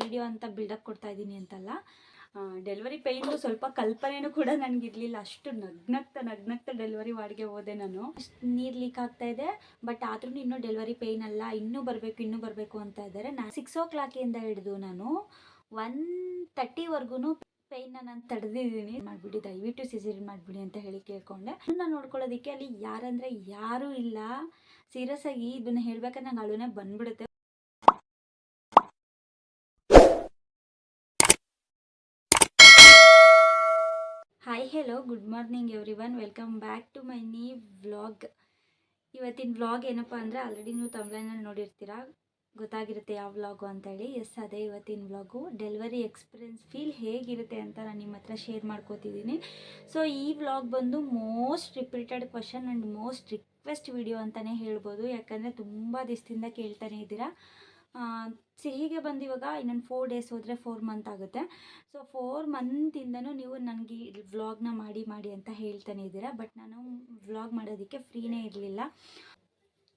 Video ಅಂತ build up ಕೊಡ್ತಾ ಇದ್ದೀನಿ ಅಂತಲ್ಲ. ಡೆಲಿವರಿ ಪೇಯ್ನು ಸ್ವಲ್ಪ ಕಲ್ಪನೆನೂ ಕೂಡ ನನಗಿರಲಿಲ್ಲ ಅಷ್ಟು ನಗ್ನಗ್ತಾ ನಗ್ನಗ್ತಾ ಡೆಲಿವರಿ ವಾರ್ಡ್ಗೆ ಹೋದೆ ನಾನು. ನೀರು ಲೀಕ್ ಆಗ್ತಾ ಇದೆ ಬಟ್ ಆದ್ರೂ ಇನ್ನೂ ಡೆಲಿವರಿ ಪೇಯ್ನ್ ಅಲ್ಲ. ಇನ್ನೂ ಬರಬೇಕು ಇನ್ನೂ ಬರಬೇಕು ಅಂತ ಇದ್ದಾರೆ. ನಾನು ಸಿಕ್ಸ್ ಓ ಕ್ಲಾಕಿಂದ ಹಿಡಿದು ನಾನು ಒನ್ ತರ್ಟಿವರೆಗೂ ಪೇಯ್ನ ನಾನು ತಡೆದಿದ್ದೀನಿ. ಮಾಡಿಬಿಡಿ, ದಯವಿಟ್ಟು ಸಿಸೇರಿಯನ್ ಮಾಡಿಬಿಡಿ ಅಂತ ಹೇಳಿ ಕೇಳ್ಕೊಂಡೆ. ನಾನು ನೋಡ್ಕೊಳ್ಳೋದಕ್ಕೆ ಅಲ್ಲಿ ಯಾರಂದರೆ ಯಾರೂ ಇಲ್ಲ. ಸೀರಿಯಸ್ ಆಗಿ ಇದನ್ನ ಹೇಳ್ಬೇಕಾದ್ರೆ ನಂಗೆ ಅಳುನೇ ಬಂದ್ಬಿಡುತ್ತೆ. Hello good morning everyone welcome back to my new vlog ಇವತ್ತಿನ ವ್ಲಾಗ್ ಏನಪ್ಪ ಅಂದರೆ ಆಲ್ರೆಡಿ ನೀವು ತಮ್ಲೈನಲ್ಲಿ ನೋಡಿರ್ತೀರಾ? ಗೊತ್ತಾಗಿರುತ್ತೆ ಯಾವ ವ್ಲಾಗು ಅಂತೇಳಿ ಎಸ್ ಅದೇ ಇವತ್ತಿನ ವ್ಲಾಗು ಡೆಲಿವರಿ ಎಕ್ಸ್ಪೀರಿಯನ್ಸ್ ಫೀಲ್ ಹೇಗಿರುತ್ತೆ ಅಂತ ನಾನು ನಿಮ್ಮ ಹತ್ರ ಶೇರ್ ಮಾಡ್ಕೋತಿದ್ದೀನಿ ಸೊ ಈ ವ್ಲಾಗ್ ಬಂದು most repeated question and most request video ಅಂತಲೇ ಹೇಳ್ಬೋದು. ಯಾಕಂದರೆ ತುಂಬ ದಿವಸದಿಂದ ಕೇಳ್ತಾನೆ ಇದ್ದೀರಾ. ಸಿಹಿಗೆ ಬಂದು ಇವಾಗ ಇನ್ನೊಂದು ಫೋರ್ ಡೇಸ್ ಹೋದರೆ ಫೋರ್ ಮಂತ್ ಆಗುತ್ತೆ. ಸೊ ಫೋರ್ ಮಂತಿಂದನೂ ನೀವು ನನಗೆ ವ್ಲಾಗ್ನ ಮಾಡಿ ಮಾಡಿ ಅಂತ ಹೇಳ್ತಾನೆ ಇದ್ದೀರಾ. ಬಟ್ ನಾನು ವ್ಲಾಗ್ ಮಾಡೋದಕ್ಕೆ ಫ್ರೀನೇ ಇರಲಿಲ್ಲ.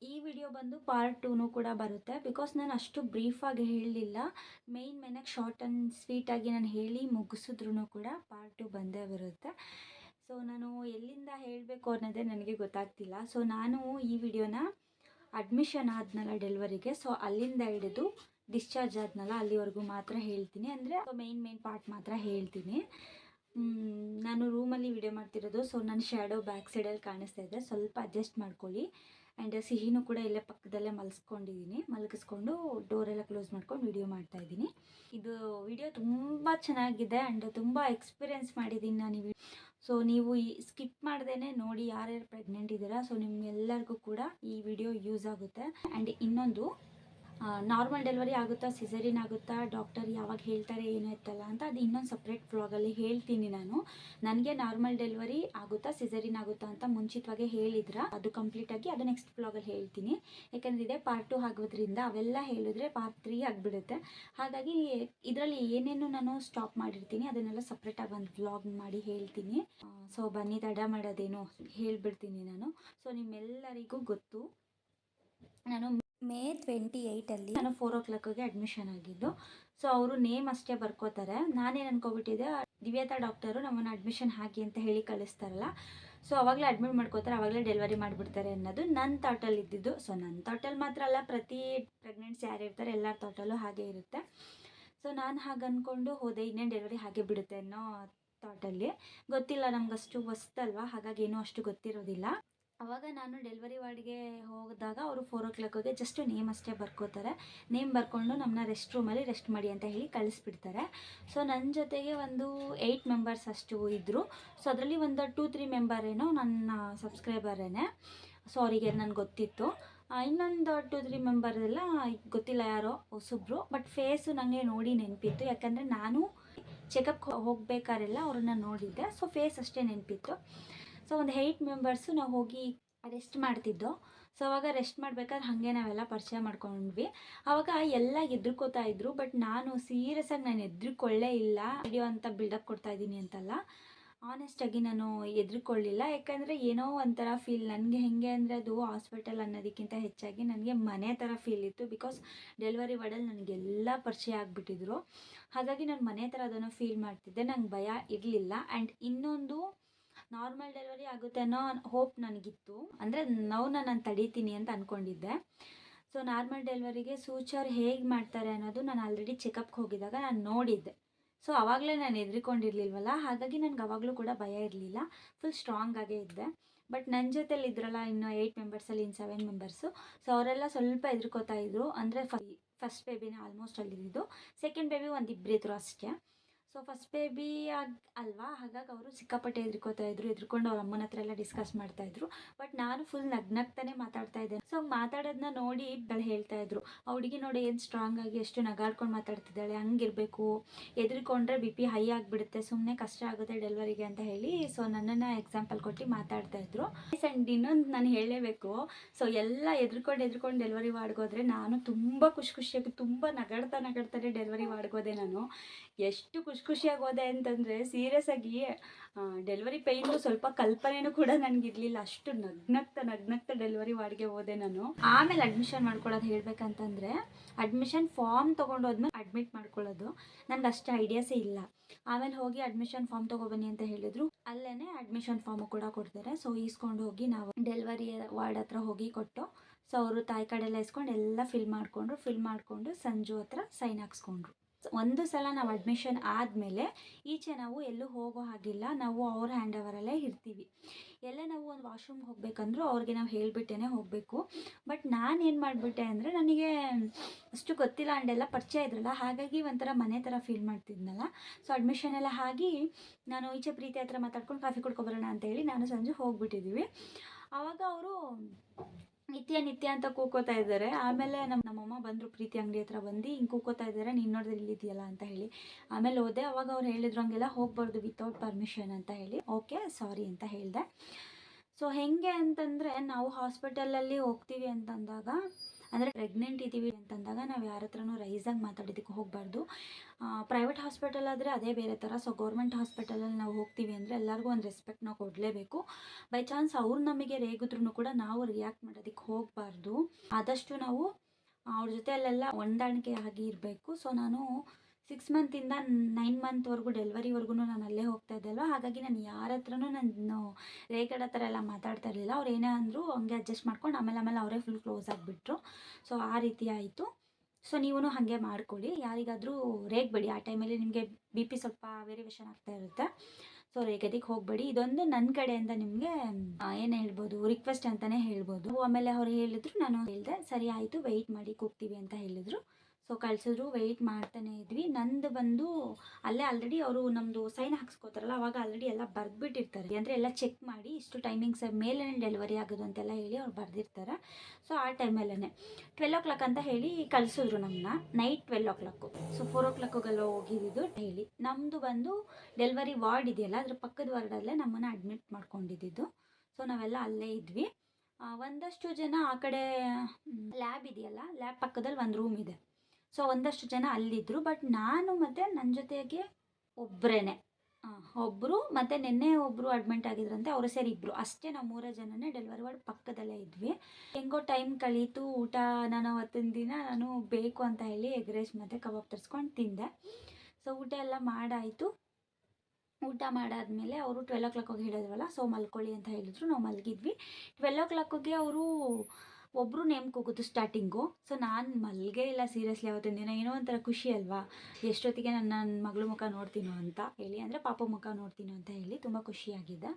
ಈ ವಿಡಿಯೋ ಬಂದು ಪಾರ್ಟ್ ಟೂನು ಕೂಡ ಬರುತ್ತೆ. ಬಿಕಾಸ್ ನಾನು ಅಷ್ಟು ಬ್ರೀಫಾಗಿ ಹೇಳಲಿಲ್ಲ. ಮೇಯ್ನ್ ಮೇನಾಗಿ ಶಾರ್ಟ್ ಆ್ಯಂಡ್ ಸ್ವೀಟಾಗಿ ನಾನು ಹೇಳಿ ಮುಗಿಸಿದ್ರೂ ಕೂಡ ಪಾರ್ಟ್ ಟು ಬಂದೇ ಬರುತ್ತೆ. ಸೊ ನಾನು ಎಲ್ಲಿಂದ ಹೇಳಬೇಕು ಅನ್ನೋದೇ ನನಗೆ ಗೊತ್ತಾಗ್ತಿಲ್ಲ. ಸೊ ನಾನು ಈ ವಿಡಿಯೋನ ಅಡ್ಮಿಷನ್ ಆದ್ನಲ್ಲ ಡೆಲಿವರಿಗೆ ಸೊ ಅಲ್ಲಿಂದ ಹಿಡಿದು ಡಿಸ್ಚಾರ್ಜ್ ಆದ್ನಲ್ಲ ಅಲ್ಲಿವರೆಗೂ ಮಾತ್ರ ಹೇಳ್ತೀನಿ. ಅಂದರೆ ಮೇಯ್ನ್ ಮೇಯ್ನ್ ಪಾರ್ಟ್ ಮಾತ್ರ ಹೇಳ್ತೀನಿ. ನಾನು ರೂಮಲ್ಲಿ ವಿಡಿಯೋ ಮಾಡ್ತಿರೋದು ಸೊ ನನ್ನ ಶ್ಯಾಡೋ ಬ್ಯಾಕ್ ಸೈಡಲ್ಲಿ ಕಾಣಿಸ್ತಾ ಇದೆ. ಸ್ವಲ್ಪ ಅಡ್ಜಸ್ಟ್ ಮಾಡ್ಕೊಳ್ಳಿ. ಆ್ಯಂಡ್ ಸಿಹಿನೂ ಕೂಡ ಇಲ್ಲೇ ಪಕ್ಕದಲ್ಲೇ ಮಲಗಿಸ್ಕೊಂಡಿದ್ದೀನಿ ಮಲಗಿಸ್ಕೊಂಡು ಡೋರೆಲ್ಲ ಕ್ಲೋಸ್ ಮಾಡ್ಕೊಂಡು ವಿಡಿಯೋ ಮಾಡ್ತಾ ಇದ್ದೀನಿ. ಇದು ವಿಡಿಯೋ ತುಂಬ ಚೆನ್ನಾಗಿದೆ ಆ್ಯಂಡ್ ತುಂಬ ಎಕ್ಸ್ಪೀರಿಯೆನ್ಸ್ ಮಾಡಿದ್ದೀನಿ ನಾನು ಈ ಸೊ ನೀವು ಈ ಸ್ಕಿಪ್ ಮಾಡ್ದೇ ನೋಡಿ ಯಾರ್ಯಾರು ಪ್ರೆಗ್ನೆಂಟ್ ಇದ್ದೀರಾ. ಸೊ ನಿಮ್ಗೆಲ್ಲರಿಗೂ ಕೂಡ ಈ ವಿಡಿಯೋ ಯೂಸ್ ಆಗುತ್ತೆ. ಆ್ಯಂಡ್ ಇನ್ನೊಂದು ನಾರ್ಮಲ್ ಡೆಲಿವರಿ ಆಗುತ್ತಾ ಸಿಸರಿನ್ ಆಗುತ್ತಾ ಡಾಕ್ಟರ್ ಯಾವಾಗ ಹೇಳ್ತಾರೆ, ಏನು ಎತ್ತಲ್ಲ ಅಂತ ಅದು ಇನ್ನೊಂದು ಸಪ್ರೇಟ್ ವ್ಲಾಗಲ್ಲಿ ಹೇಳ್ತೀನಿ ನಾನು. ನನಗೆ ನಾರ್ಮಲ್ ಡೆಲಿವರಿ ಆಗುತ್ತಾ ಸಿಸರಿನ್ ಆಗುತ್ತಾ ಅಂತ ಮುಂಚಿತವಾಗಿ ಹೇಳಿದ್ರ, ಅದು ಕಂಪ್ಲೀಟಾಗಿ ಅದು ನೆಕ್ಸ್ಟ್ ವ್ಲಾಗಲ್ಲಿ ಹೇಳ್ತೀನಿ. ಯಾಕಂದರೆ ಇದೇ ಪಾರ್ಟ್ ಟು ಆಗೋದ್ರಿಂದ ಅವೆಲ್ಲ ಹೇಳಿದ್ರೆ ಪಾರ್ಟ್ ತ್ರೀ ಆಗಿಬಿಡುತ್ತೆ. ಹಾಗಾಗಿ ಇದರಲ್ಲಿ ಏನೇನು ನಾನು ಸ್ಟಾಪ್ ಮಾಡಿರ್ತೀನಿ, ಅದನ್ನೆಲ್ಲ ಸಪ್ರೇಟಾಗಿ ಒಂದು ವ್ಲಾಗ್ ಮಾಡಿ ಹೇಳ್ತೀನಿ. ಸೊ ಬನ್ನಿ, ತಡ ಮಾಡೋದೇನು ಹೇಳ್ಬಿಡ್ತೀನಿ ನಾನು. ಸೊ ನಿಮ್ಮೆಲ್ಲರಿಗೂ ಗೊತ್ತು. ನಾನು ಮೇ ಟ್ವೆಂಟಿ ಏಯ್ಟಲ್ಲಿ ನಾನು ಫೋರ್ ಓ ಕ್ಲಾಕಿಗೆ ಅಡ್ಮಿಷನ್ ಆಗಿದ್ದು. ಸೊ ಅವರು ನೇಮ್ ಅಷ್ಟೇ ಬರ್ಕೋತಾರೆ. ನಾನೇನು ಅನ್ಕೋಬಿಟ್ಟಿದ್ದೆ ದಿವ್ಯತಾ ಡಾಕ್ಟರು ನಮ್ಮನ್ನು ಅಡ್ಮಿಷನ್ ಹಾಕಿ ಅಂತ ಹೇಳಿ ಕಳಿಸ್ತಾರಲ್ಲ. ಸೊ ಅವಾಗಲೇ ಅಡ್ಮಿಟ್ ಮಾಡ್ಕೋತಾರೆ, ಅವಾಗಲೇ ಡೆಲಿವರಿ ಮಾಡಿಬಿಡ್ತಾರೆ ಅನ್ನೋದು ನನ್ನ ತಾಟಲ್ಲಿ ಇದ್ದಿದ್ದು. ಸೊ ನನ್ನ ಥಾಟಲ್ಲಿ ಮಾತ್ರ ಅಲ್ಲ, ಪ್ರತಿ ಪ್ರೆಗ್ನೆಂಟ್ಸ್ ಯಾರು ಇರ್ತಾರೆ ಎಲ್ಲರ ಥಾಟಲ್ಲೂ ಹಾಗೆ ಇರುತ್ತೆ. ಸೊ ನಾನು ಹಾಗೆ ಅಂದ್ಕೊಂಡು ಹೋದೆ, ಇನ್ನೇನು ಡೆಲಿವರಿ ಹಾಗೆ ಬಿಡುತ್ತೆ ಅನ್ನೋ ತಾಟಲ್ಲಿ ಗೊತ್ತಿಲ್ಲ ನಮ್ಗೆ ಅಷ್ಟು ಹೊಸ್ತಲ್ವಾ? ಹಾಗಾಗಿ ಏನೂ ಅಷ್ಟು ಗೊತ್ತಿರೋದಿಲ್ಲ. ಅವಾಗ ನಾನು ಡೆಲಿವರಿ ವಾರ್ಡ್ಗೆ ಹೋದಾಗ ಅವರು ಫೋರ್ ಓ ಕ್ಲಾಕ್ಗೆ ಜಸ್ಟ್ ನೇಮ್ ಅಷ್ಟೇ ಬರ್ಕೋತಾರೆ. ನೇಮ್ ಬರ್ಕೊಂಡು ನಮ್ಮನ್ನ ರೆಸ್ಟ್ ರೂಮಲ್ಲಿ ರೆಸ್ಟ್ ಮಾಡಿ ಅಂತ ಹೇಳಿ ಕಳಿಸ್ಬಿಡ್ತಾರೆ. ಸೊ ನನ್ನ ಜೊತೆಗೆ ಒಂದು ಏಯ್ಟ್ ಮೆಂಬರ್ಸ್ ಅಷ್ಟು ಇದ್ದರು ಸೊ ಅದರಲ್ಲಿ ಒಂದು ಟೂ ತ್ರೀ ಮೆಂಬರ್ ಏನೋ ನನ್ನ ಸಬ್ಸ್ಕ್ರೈಬರೇನೆ ಸೊ ಅವರಿಗೆ ನನಗೆ ಗೊತ್ತಿತ್ತು. ಇನ್ನೊಂದು ಟೂ ತ್ರೀ ಮೆಂಬರ್ ಎಲ್ಲ ಗೊತ್ತಿಲ್ಲ ಯಾರೋ ಹೊಸಬ್ರು ಬಟ್ ಫೇಸು ನನಗೆ ನೋಡಿ ನೆನಪಿತ್ತು. ಯಾಕಂದರೆ ನಾನು ಚೆಕಪ್ ಹೋಗಬೇಕಾರೆಲ್ಲ ಅವ್ರನ್ನ ನೋಡಿದ್ದೆ. ಸೊ ಫೇಸ್ ಅಷ್ಟೇ ನೆನಪಿತ್ತು. ಸೊ ಒಂದು ಏಯ್ಟ್ ಮೆಂಬರ್ಸು ನಾವು ಹೋಗಿ ರೆಸ್ಟ್ ಮಾಡ್ತಿದ್ದೋ. ಸೊ ಅವಾಗ ರೆಸ್ಟ್ ಮಾಡ್ಬೇಕಾದ್ರೆ ಹಾಗೆ ನಾವೆಲ್ಲ ಪರಿಚಯ ಮಾಡ್ಕೊಂಡ್ವಿ. ಅವಾಗ ಎಲ್ಲ ಎದ್ರುಕೋತಾ ಇದ್ರು ಬಟ್ ನಾನು ಸೀರಿಯಸ್ ಆಗಿ ನಾನು ಎದ್ರುಕೊಳ್ಳೇ ಇಲ್ಲ. ವಿಡಿಯೋ ಅಂತ ಬಿಲ್ಡಪ್ ಕೊಡ್ತಾ ಇದ್ದೀನಿ ಅಂತಲ್ಲ. ಆನೆಸ್ಟಾಗಿ ನಾನು ಎದ್ರುಕೊಳ್ಳಿಲ್ಲ ಯಾಕಂದರೆ ಏನೋ ಒಂಥರ ಫೀಲ್ ನನಗೆ ಹೆಂಗೆ ಅಂದರೆ ಅದು ಹಾಸ್ಪಿಟಲ್ ಅನ್ನೋದಕ್ಕಿಂತ ಹೆಚ್ಚಾಗಿ ನನಗೆ ಮನೆ ಥರ ಫೀಲ್ ಇತ್ತು. ಬಿಕಾಸ್ ಡೆಲಿವರಿ ವಾರ್ಡಲ್ಲಿ ನನಗೆಲ್ಲ ಪರಿಚಯ ಆಗಿಬಿಟ್ಟಿದ್ರು. ಹಾಗಾಗಿ ನಾನು ಮನೆ ಥರ ಅದನ್ನು ಫೀಲ್ ಮಾಡ್ತಿದ್ದೆ. ನಂಗೆ ಭಯ ಇರಲಿಲ್ಲ. ಆ್ಯಂಡ್ ಇನ್ನೊಂದು ನಾರ್ಮಲ್ ಡೆಲಿವರಿ ಆಗುತ್ತೆ ಅನ್ನೋ ಹೋಪ್ ನನಗಿತ್ತು. ಅಂದರೆ ನೋವನ್ನ ನಾನು ತಡೀತೀನಿ ಅಂತ ಅಂದ್ಕೊಂಡಿದ್ದೆ ಸೊ ನಾರ್ಮಲ್ ಡೆಲಿವರಿಗೆ ಸೂಚರ್ ಹೇಗೆ ಮಾಡ್ತಾರೆ ಅನ್ನೋದು ನಾನು ಆಲ್ರೆಡಿ ಚೆಕಪ್ಗೆ ಹೋಗಿದ್ದಾಗ ನಾನು ನೋಡಿದ್ದೆ. ಸೊ ಆವಾಗಲೇ ನಾನು ಹೆದ್ರಿಕೊಂಡಿರ್ಲಿಲ್ವಲ್ಲ ಹಾಗಾಗಿ ನನಗೆ ಅವಾಗಲೂ ಕೂಡ ಭಯ ಇರಲಿಲ್ಲ. ಫುಲ್ ಸ್ಟ್ರಾಂಗ್ ಆಗೇ ಇದ್ದೆ. ಬಟ್ ನನ್ನ ಜೊತೆಲಿ ಇದ್ರಲ್ಲ ಇನ್ನು ಏಯ್ಟ್ ಮೆಂಬರ್ಸಲ್ಲಿ ಇನ್ನು ಸೆವೆನ್ ಮೆಂಬರ್ಸು ಸೊ ಅವರೆಲ್ಲ ಸ್ವಲ್ಪ ಹೆದ್ರಿಕೋತಾ ಇದ್ರು. ಅಂದರೆ ಫಸ್ಟ್ ಬೇಬಿನ ಆಲ್ಮೋಸ್ಟ್ ಅಲ್ಲಿದ್ದು ಸೆಕೆಂಡ್ ಬೇಬಿ ಒಂದು ಇಬ್ಬರಿದ್ರು ಅಷ್ಟೇ. ಸೊ ಫಸ್ಟ್ ಬೇಬಿ ಆಗಿ, ಅಲ್ವಾ? ಹಾಗಾಗಿ ಅವರು ಸಿಕ್ಕಾಪಟ್ಟೆ ಹೆದ್ರಿಕೋತಾ ಇದ್ರು, ಎದ್ರುಕೊಂಡು ಅವ್ರ ಅಮ್ಮನ ಹತ್ರ ಎಲ್ಲ ಡಿಸ್ಕಸ್ ಮಾಡ್ತಾ ಇದ್ರು. ಬಟ್ ನಾನು ಫುಲ್ ನಗ್ನಗ್ತಾನೆ ಮಾತಾಡ್ತಾ ಇದ್ದೆ ಸೊ ಮಾತಾಡೋದನ್ನ ನೋಡಿ ಬೆಳೆ ಹೇಳ್ತಾ ಇದ್ರು. ಆ ಹುಡುಗಿ ನೋಡಿ ಏನು ಸ್ಟ್ರಾಂಗ್ ಆಗಿ ಎಷ್ಟು ನಗಾಡ್ಕೊಂಡು ಮಾತಾಡ್ತಿದ್ದಾಳೆ, ಹಂಗಿರಬೇಕು. ಎದ್ರಿಕೊಂಡ್ರೆ ಬಿ ಪಿ ಹೈ ಆಗಿಬಿಡುತ್ತೆ ಸುಮ್ಮನೆ ಕಷ್ಟ ಆಗುತ್ತೆ ಡೆಲಿವರಿಗೆ ಅಂತ ಹೇಳಿ ಸೊ ನನ್ನನ್ನು ಎಕ್ಸಾಂಪಲ್ ಕೊಟ್ಟು ಮಾತಾಡ್ತಾ ಇದ್ರು. ಆ್ಯಂಡ್ ಇನ್ನೊಂದು ನಾನು ಹೇಳಲೇಬೇಕು. ಸೊ ಎಲ್ಲ ಎದ್ರುಕೊಂಡು ಎದ್ರುಕೊಂಡು ಡೆಲಿವರಿ ವಾರ್ಡ್ಗೋದ್ರೆ ನಾನು ತುಂಬ ಖುಷಿ ಖುಷಿಯಾಗಿ, ತುಂಬ ನಗಾಡ್ತಾ ನಗಾಡ್ತಾನೆ ಡೆಲಿವರಿ ವಾರ್ಡ್ಗೋದೆ ನಾನು. ಎಷ್ಟು ಖುಷಿ ಖುಷಿ ಖುಷಿಯಾಗಿ ಹೋದೆ ಅಂತಂದರೆ ಸೀರಿಯಸ್ ಆಗಿ ಡೆಲಿವರಿ ಪೈನು ಸ್ವಲ್ಪ ಕಲ್ಪನೆನೂ ಕೂಡ ನನಗಿರಲಿಲ್ಲ. ಅಷ್ಟು ನಗ್ನಗ್ತ ನಗ್ನಗ್ತ ಡೆಲಿವರಿ ವಾರ್ಡ್ಗೆ ಹೋದೆ ನಾನು. ಆಮೇಲೆ ಅಡ್ಮಿಷನ್ ಮಾಡ್ಕೊಳ್ಳೋದು ಹೇಳ್ಬೇಕಂತಂದರೆ ಅಡ್ಮಿಷನ್ ಫಾರ್ಮ್ ತೊಗೊಂಡೋದ್ಮೇಲೆ ಅಡ್ಮಿಟ್ ಮಾಡ್ಕೊಳ್ಳೋದು. ನನಗೆ ಅಷ್ಟು ಐಡಿಯಾಸೇ ಇಲ್ಲ. ಆಮೇಲೆ ಹೋಗಿ ಅಡ್ಮಿಷನ್ ಫಾರ್ಮ್ ತೊಗೊಬನ್ನಿ ಅಂತ ಹೇಳಿದರು. ಅಲ್ಲೇ ಅಡ್ಮಿಷನ್ ಫಾರ್ಮು ಕೂಡ ಕೊಡ್ತಾರೆ. ಸೊ ಈಸ್ಕೊಂಡು ಹೋಗಿ ನಾವು ಡೆಲಿವರಿ ವಾರ್ಡ್ ಹತ್ರ ಹೋಗಿ ಕೊಟ್ಟು ಸೊ ಅವರು ತಾಯಿ ಕಡೆಲ್ಲ ಇಸ್ಕೊಂಡು ಎಲ್ಲ ಫಿಲ್ ಮಾಡಿಕೊಂಡ್ರು. ಫಿಲ್ ಮಾಡಿಕೊಂಡು ಸಂಜು ಹತ್ರ ಸೈನ್ ಹಾಕ್ಸ್ಕೊಂಡ್ರು. ಒಂದು ಸಲ ನಾವು ಅಡ್ಮಿಷನ್ ಆದಮೇಲೆ ಈಚೆ ನಾವು ಎಲ್ಲೂ ಹೋಗೋ ಹಾಗಿಲ್ಲ. ನಾವು ಅವ್ರ ಹ್ಯಾಂಡ್ ಓವರಲ್ಲೇ ಇರ್ತೀವಿ. ಎಲ್ಲ ನಾವು ಒಂದು ವಾಶ್ರೂಮ್ಗೆ ಹೋಗಬೇಕಂದ್ರೂ ಅವ್ರಿಗೆ ನಾವು ಹೇಳಿಬಿಟ್ಟೇ ಹೋಗಬೇಕು. ಬಟ್ ನಾನು ಏನು ಮಾಡಿಬಿಟ್ಟೆ ಅಂದರೆ ನನಗೆ ಅಷ್ಟು ಗೊತ್ತಿಲ್ಲ ಆ್ಯಂಡ್ ಎಲ್ಲ ಪರಿಚಯ ಇದ್ರಲ್ಲ, ಹಾಗಾಗಿ ಒಂಥರ ಮನೆ ಥರ ಫೀಲ್ ಮಾಡ್ತಿದ್ನಲ್ಲ. ಸೊ ಅಡ್ಮಿಷನ್ ಎಲ್ಲ ಆಗಿ ನಾನು ಈಚೆ ಪ್ರೀತಿ ಹತ್ರ ಮಾತಾಡ್ಕೊಂಡು ಕಾಫಿ ಕುಡ್ಕೊಬರೋಣ ಅಂತ ಹೇಳಿ ನಾನು ಸಂಜೆ ಹೋಗ್ಬಿಟ್ಟಿದ್ದೀವಿ ಆವಾಗ ಅವರು ನಿತ್ಯ ನಿತ್ಯ ಅಂತ ಕೂಕೋತಾ ಇದ್ದಾರೆ. ಆಮೇಲೆ ನಮ್ಮ ನಮ್ಮಮ್ಮ ಬಂದರು ಪ್ರೀತಿ ಅಂಗಡಿ ಹತ್ರ ಬಂದು ಹಿಂಗೆ ಕೂಕೋತಾ ಇದ್ದಾರೆ. ನೀನು ನೋಡಿದ್ರೆ ಇಲ್ಲಿದೆಯಲ್ಲ ಅಂತ ಹೇಳಿ. ಆಮೇಲೆ ಹೋದೆ. ಅವಾಗ ಅವ್ರು ಹೇಳಿದ್ರು ಹಂಗೆಲ್ಲ ಹೋಗ್ಬಾರ್ದು ವಿತೌಟ್ ಪರ್ಮಿಷನ್ ಅಂತ ಹೇಳಿ. ಓಕೆ ಸಾರಿ ಅಂತ ಹೇಳಿದೆ. ಸೊ ಹೆಂಗೆ ಅಂತಂದರೆ ನಾವು ಹಾಸ್ಪಿಟಲಲ್ಲಿ ಹೋಗ್ತೀವಿ ಅಂತಂದಾಗ ಅಂದರೆ ಪ್ರೆಗ್ನೆಂಟ್ ಇದ್ದೀವಿ ಅಂತಂದಾಗ ನಾವು ಯಾರ ಹತ್ರನೂ ರೈಸಾಗಿ ಮಾತಾಡೋದಕ್ಕೆ ಹೋಗಬಾರ್ದು. ಪ್ರೈವೇಟ್ ಹಾಸ್ಪಿಟಲ್ ಆದರೆ ಅದೇ ಬೇರೆ ಥರ ಸೊ ಗೌರ್ಮೆಂಟ್ ಹಾಸ್ಪಿಟಲಲ್ಲಿ ನಾವು ಹೋಗ್ತೀವಿ ಅಂದರೆ ಎಲ್ಲರಿಗೂ ಒಂದು ರೆಸ್ಪೆಕ್ಟ್ ನಾವು ಕೊಡಲೇಬೇಕು. ಬೈ ಚಾನ್ಸ್ ಅವ್ರು ನಮಗೆ ರೇಗಿದ್ರು ಕೂಡ ನಾವು ರಿಯಾಕ್ಟ್ ಮಾಡೋದಕ್ಕೆ ಹೋಗಬಾರ್ದು. ಆದಷ್ಟು ನಾವು ಅವ್ರ ಜೊತೆಯಲ್ಲೆಲ್ಲ ಹೊಂದಾಣಿಕೆ ಆಗಿ ಇರಬೇಕು. ಸೊ ನಾನು ಸಿಕ್ಸ್ ಮಂತಿಂದ ನೈನ್ ಮಂತ್ವರೆಗೂ ಡೆಲಿವರಿವರೆಗೂ ನಾನು ಅಲ್ಲೇ ಹೋಗ್ತಾ ಇದ್ದಲ್ವ ಹಾಗಾಗಿ ನಾನು ಯಾರ ಹತ್ರನೂ ನಾನು ರೇಗಡ ಹತ್ರ ಎಲ್ಲ ಮಾತಾಡ್ತಾ ಇರಲಿಲ್ಲ. ಅವ್ರು ಏನೇ ಅಂದರು ಹಂಗೆ ಅಡ್ಜಸ್ಟ್ ಮಾಡ್ಕೊಂಡು ಆಮೇಲೆ ಆಮೇಲೆ ಅವರೇ ಫುಲ್ ಕ್ಲೋಸ್ ಆಗಿಬಿಟ್ರು. ಸೊ ಆ ರೀತಿ ಆಯಿತು. ಸೊ ನೀವು ಹಾಗೆ ಮಾಡ್ಕೊಳ್ಳಿ. ಯಾರಿಗಾದರೂ ರೇಗಬೇಡಿ ಆ ಟೈಮಲ್ಲಿ ನಿಮಗೆ ಬಿ ಪಿ ಸ್ವಲ್ಪ ವೇರಿಯೇಷನ್ ಆಗ್ತಾ ಇರುತ್ತೆ. ಸೊ ರೇಗದಿಕ್ಕೆ ಹೋಗಬೇಡಿ. ಇದೊಂದು ನನ್ನ ಕಡೆಯಿಂದ ನಿಮಗೆ ಏನು ಹೇಳ್ಬೋದು? ರಿಕ್ವೆಸ್ಟ್ ಅಂತಲೇ ಹೇಳ್ಬೋದು. ಆಮೇಲೆ ಅವ್ರು ಹೇಳಿದ್ರು, ನಾನು ಹೇಳಿದೆ, ಸರಿ, ಆಯಿತು ವೆಯ್ಟ್ ಮಾಡಿ, ಕೂಗ್ತೀವಿ ಅಂತ ಹೇಳಿದರು. ಸೊ ಕಳಿಸಿದ್ರು ವೆಯ್ಟ್ ಮಾಡ್ತಾನೆ ಇದ್ವಿ. ನಂದು ಬಂದು ಅಲ್ಲೇ ಆಲ್ರೆಡಿ ಅವರು ನಮ್ಮದು ಸೈನ್ ಹಾಕ್ಸ್ಕೋತಾರಲ್ಲ, ಅವಾಗ ಆಲ್ರೆಡಿ ಎಲ್ಲ ಬರೆದ್ಬಿಟ್ಟಿರ್ತಾರೆ. ಅಂದರೆ ಎಲ್ಲ ಚೆಕ್ ಮಾಡಿ ಇಷ್ಟು ಟೈಮಿಂಗ್ಸ್ ಮೇಲೇ ಡೆಲಿವರಿ ಆಗೋದು ಅಂತೆಲ್ಲ ಹೇಳಿ ಅವ್ರು ಬರೆದಿರ್ತಾರೆ. ಸೊ ಆ ಟೈಮಲ್ಲೇ ಟ್ವೆಲ್ ಓ ಕ್ಲಾಕ್ ಅಂತ ಹೇಳಿ ಕಳಿಸಿದ್ರು ನಮ್ಮನ್ನ night twelve o'clock so four ಓ ಕ್ಲಾಕಿಗೆಲ್ಲ ಹೋಗಿದ್ದು ಹೇಳಿ. ನಮ್ಮದು ಬಂದು ಡೆಲಿವರಿ ವಾರ್ಡ್ ಇದೆಯಲ್ಲ, ಅದ್ರ ಪಕ್ಕದ ವಾರ್ಡಲ್ಲೇ ನಮ್ಮನ್ನು ಅಡ್ಮಿಟ್ ಮಾಡ್ಕೊಂಡಿದ್ದು ಸೊ ನಾವೆಲ್ಲ ಅಲ್ಲೇ ಇದ್ವಿ. ಒಂದಷ್ಟು ಜನ ಆ ಕಡೆ ಲ್ಯಾಬ್ ಇದೆಯಲ್ಲ ಲ್ಯಾಬ್ ಪಕ್ಕದಲ್ಲಿ ಒಂದು ರೂಮ್ ಇದೆ. ಸೊ ಒಂದಷ್ಟು ಜನ ಅಲ್ಲಿದ್ದರು ಬಟ್ ನಾನು ಮತ್ತು ನನ್ನ ಜೊತೆಗೆ ಒಬ್ಬರೇ ಒಬ್ಬರು ಮತ್ತು ನಿನ್ನೆ ಒಬ್ಬರು ಅಡ್ಮಿಂಟ್ ಆಗಿದ್ರಂತೆ, ಅವರು ಸೇರಿ ಇಬ್ಬರು ಅಷ್ಟೇ ನಾವು ಮೂರೇ ಜನನೇ ಡೆಲಿವರಿ ವಾರ್ಡ್ ಪಕ್ಕದಲ್ಲೇ ಇದ್ವಿ. ಹೆಂಗೋ ಟೈಮ್ ಕಳೀತು, ಊಟ ನಾನು ಅವತ್ತಿನ ದಿನ ನಾನು ಬೇಕು ಅಂತ ಹೇಳಿ ಎಗ್ ರೈಸ್ ಮತ್ತು ಕಬಾಬ್ ತರಿಸ್ಕೊಂಡು ತಿಂದೆ. ಸೊ ಊಟ ಎಲ್ಲ ಮಾಡಾಯಿತು. ಊಟ ಮಾಡಾದಮೇಲೆ ಅವರು ಟ್ವೆಲ್ ಓ ಕ್ಲಾಕ್ ಹೋಗಿ ಹೇಳಿದ್ವಲ್ಲ ಸೊ ಮಲ್ಕೊಳ್ಳಿ ಅಂತ ಹೇಳಿದ್ರು. ನಾವು ಮಲಗಿದ್ವಿ. ಟ್ವೆಲ್ ಓ ಕ್ಲಾಕಿಗೆ ಅವರು ಒಬ್ಬರು ನೇಮ್ ಕೂಗುತ್ತು ಸ್ಟಾರ್ಟಿಂಗು ಸೊ ನಾನು ಮಲ್ಗೆ ಇಲ್ಲ ಸೀರಿಯಸ್ಲಿ ಅವತ್ತಿನ ದಿನ. ಏನೋ ಒಂಥರ ಖುಷಿ ಅಲ್ವಾ? ಎಷ್ಟೊತ್ತಿಗೆ ನನ್ನ ನನ್ನ ಮಗಳು ಮುಖ ನೋಡ್ತೀನೋ ಅಂತ ಹೇಳಿ, ಅಂದರೆ ಪಾಪ ಮುಖ ನೋಡ್ತೀನೋ ಅಂತ ಹೇಳಿ ತುಂಬ ಖುಷಿಯಾಗಿದೆ.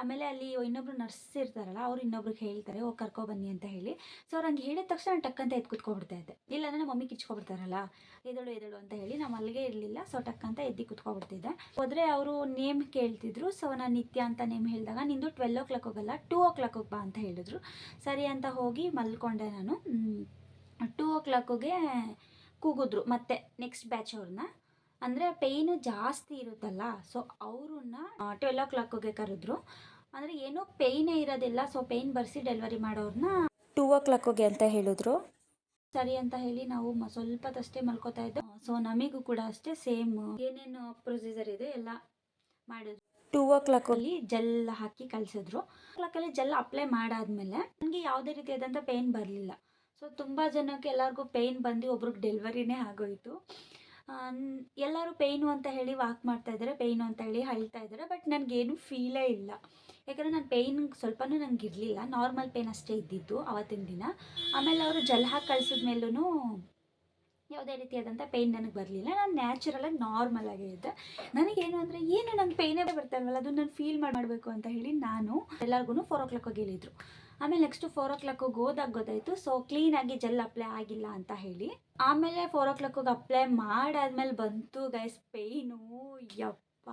ಆಮೇಲೆ ಅಲ್ಲಿ ಇನ್ನೊಬ್ರು ನರ್ಸ್ ಇರ್ತಾರಲ್ಲ, ಅವ್ರು ಇನ್ನೊಬ್ರಿಗೆ ಹೇಳ್ತಾರೆ, ಓ, ಕರ್ಕೋ ಬನ್ನಿ ಅಂತ ಹೇಳಿ. ಸೊ ಅವ್ರು ಹಂಗೆ ಹೇಳಿದ ತಕ್ಷಣ ನಾನು ಟಕ್ ಅಂತ ಎದ್ದು ಕುತ್ಕೊಬಿಡ್ತಾ ಇದ್ದೆ. ಇಲ್ಲಾಂದ್ರೆ ನಮ್ಮ ಮಮ್ಮಿ ಕಿಚ್ಕೊಬಿಡ್ತಾರಲ್ಲ, ಎದಳು ಎದಳು ಅಂತ ಹೇಳಿ ನಾವು ಅಲ್ಲಿಗೆ ಇರಲಿಲ್ಲ ಸೊ ಟಕ್ ಅಂತ ಎದ್ದು ಕುತ್ಕೊಬಿಡ್ತಿದ್ದೆ. ಹೋದರೆ ಅವರು ನೇಮ್ ಕೇಳ್ತಿದ್ರು ಸೊ ನಾನು ನಿತ್ಯ ಅಂತ ನೇಮ್ ಹೇಳಿದಾಗ, ನಿಂದು ಟ್ವೆಲ್ ಓ ಕ್ಲಾಕ್ ಹೋಗಲ್ಲ ಟೂ ಓ ಕ್ಲಾಕ್ ಬಾ ಅಂತ ಹೇಳಿದ್ರು. ಸರಿ ಅಂತ ಹೋಗಿ ಮಲ್ಕೊಂಡೆ ನಾನು. ಟೂ ಓ ಕ್ಲಾಕಿಗೆ ಕೂಗಿದ್ರು ಮತ್ತೆ ನೆಕ್ಸ್ಟ್ ಬ್ಯಾಚ್ ಅವ್ರನ್ನ. ಅಂದರೆ ಪೇಯ್ನು ಜಾಸ್ತಿ ಇರುತ್ತಲ್ಲ ಸೊ ಅವ್ರನ್ನ ಟ್ವೆಲ್ ಓ ಕ್ಲಾಕಿಗೆ ಕರೆದ್ರು. ಅಂದರೆ ಏನೂ ಪೇಯ್ನೇ ಇರೋದಿಲ್ಲ ಸೊ ಪೇಯ್ನ್ ಬರೆಸಿ ಡೆಲಿವರಿ ಮಾಡೋರನ್ನ ಟೂ ಓ ಕ್ಲಾಕಿಗೆ ಅಂತ ಹೇಳಿದ್ರು. ಸರಿ ಅಂತ ಹೇಳಿ ನಾವು ಸ್ವಲ್ಪದಷ್ಟೇ ಮಲ್ಕೋತಾ ಇದ್ದೆ. ಸೊ ನಮಗೂ ಕೂಡ ಅಷ್ಟೇ ಸೇಮ್ ಏನೇನು ಪ್ರೊಸೀಜರ್ ಇದೆ ಎಲ್ಲ ಮಾಡಿದ್ರು. ಟೂ ಓ ಕ್ಲಾಕಲ್ಲಿ ಜೆಲ್ ಹಾಕಿ ಕಳಿಸಿದ್ರು. ಕ್ಲಾಕಲ್ಲಿ ಜೆಲ್ ಅಪ್ಲೈ ಮಾಡಾದ್ಮೇಲೆ ನನಗೆ ಯಾವುದೇ ರೀತಿಯಾದಂಥ ಪೇಯ್ನ್ ಬರಲಿಲ್ಲ. ಸೊ ತುಂಬ ಜನಕ್ಕೆ ಎಲ್ಲರಿಗೂ ಪೇಯ್ನ್ ಬಂದು ಒಬ್ರಿಗೆ ಡೆಲಿವರಿನೇ ಆಗೋಯಿತು. ಎಲ್ಲರೂ ಪೇಯ್ನು ಅಂತ ಹೇಳಿ ವಾಕ್ ಮಾಡ್ತಾ ಇದ್ದಾರೆ ಪೇಯ್ನು ಅಂತ ಹೇಳಿ ಅಳ್ತಾ ಇದ್ದಾರೆ, ಬಟ್ ನನಗೇನು ಫೀಲೇ ಇಲ್ಲ. ಯಾಕಂದರೆ ನಾನು ಪೇಯ್ನ್ ಸ್ವಲ್ಪನೂ ನನಗೆ ಇರಲಿಲ್ಲ ನಾರ್ಮಲ್ ಪೇಯ್ನ್ ಅಷ್ಟೇ ಇದ್ದಿದ್ದು ಅವತ್ತಿನ ದಿನ. ಆಮೇಲೆ ಅವರು ಜಲ್ ಹಾಕಿ ಕಳ್ಸಿದ ಮೇಲೂ ಯಾವುದೇ ರೀತಿಯಾದಂಥ ಪೇಯ್ನ್ ನನಗೆ ಬರಲಿಲ್ಲ, ನಾನು ನ್ಯಾಚುರಲಾಗಿ ನಾರ್ಮಲ್ ಆಗೇ ಇದ್ದೆ. ನನಗೇನು ಅಂದರೆ, ಏನು ನಂಗೆ ಪೇಯ್ನೇ ಬರ್ತಾ ಇಲ್ವಲ್ಲ ಅದು ನಾನು ಫೀಲ್ ಮಾಡಬೇಕು ಅಂತ ಹೇಳಿ ನಾನು ಎಲ್ಲರಿಗೂ ಫೋರ್ ಓ ಕ್ಲಾಕ್ ಹೋಗಿ ಹೇಳಿದರು. ಆಮೇಲೆ ನೆಕ್ಸ್ಟ್ ಫೋರ್ ಓ ಕ್ಲಾಕಿಗೆ ಹೋದಾಗ ಗೊತ್ತಾಯಿತು ಸೊ ಕ್ಲೀನಾಗಿ ಜೆಲ್ ಅಪ್ಲೈ ಆಗಿಲ್ಲ ಅಂತ ಹೇಳಿ. ಆಮೇಲೆ ಫೋರ್ ಓ ಕ್ಲಾಕಿಗೆ ಅಪ್ಲೈ ಮಾಡಾದ್ಮೇಲೆ ಬಂತು ಗೈಸ್ ಪೇಯ್ನು ಯಪ್ಪ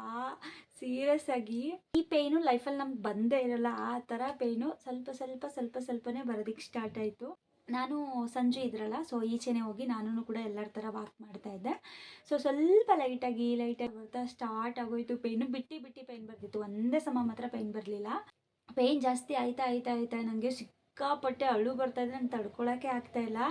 ಸೀರಿಯಸ್ ಆಗಿ. ಈ ಪೇಯ್ನು ಲೈಫಲ್ಲಿ ನಮ್ಗೆ ಬಂದೇ ಇರಲ್ಲ, ಆ ಥರ ಪೇಯ್ನು ಸ್ವಲ್ಪ ಸ್ವಲ್ಪ ಸ್ವಲ್ಪ ಸ್ವಲ್ಪನೇ ಬರೋದಕ್ಕೆ ಸ್ಟಾರ್ಟ್ ಆಯಿತು. ನಾನು ಸಂಜೆ ಇದ್ರಲ್ಲ ಸೊ ಈಚೆನೆ ಹೋಗಿ ನಾನು ಕೂಡ ಎಲ್ಲರ ಥರ ವಾಕ್ ಮಾಡ್ತಾ ಇದ್ದೆ. ಸೊ ಸ್ವಲ್ಪ ಲೈಟಾಗಿ ಲೈಟಾಗಿ ಬರ್ತಾ ಸ್ಟಾರ್ಟ್ ಆಗೋಯ್ತು. ಪೇಯ್ನು ಬಿಟ್ಟು ಬಿಟ್ಟು ಪೇಯ್ನ್ ಬರ್ತಿತ್ತು. ಒಂದೇ ಸಮ ಮಾತ್ರ ಪೇಯ್ನ್ ಬರಲಿಲ್ಲ. ಪೇಯ್ನ್ ಜಾಸ್ತಿ ಆಯ್ತಾ ಆಯ್ತಾ ಆಯ್ತಾ ನನಗೆ ಸಿಕ್ಕಾಪಟ್ಟೆ ಅಳು ಬರ್ತಾ ನಂಗೆ ತಡ್ಕೊಳಕ್ಕೆ ಆಗ್ತಾ ಇಲ್ಲ.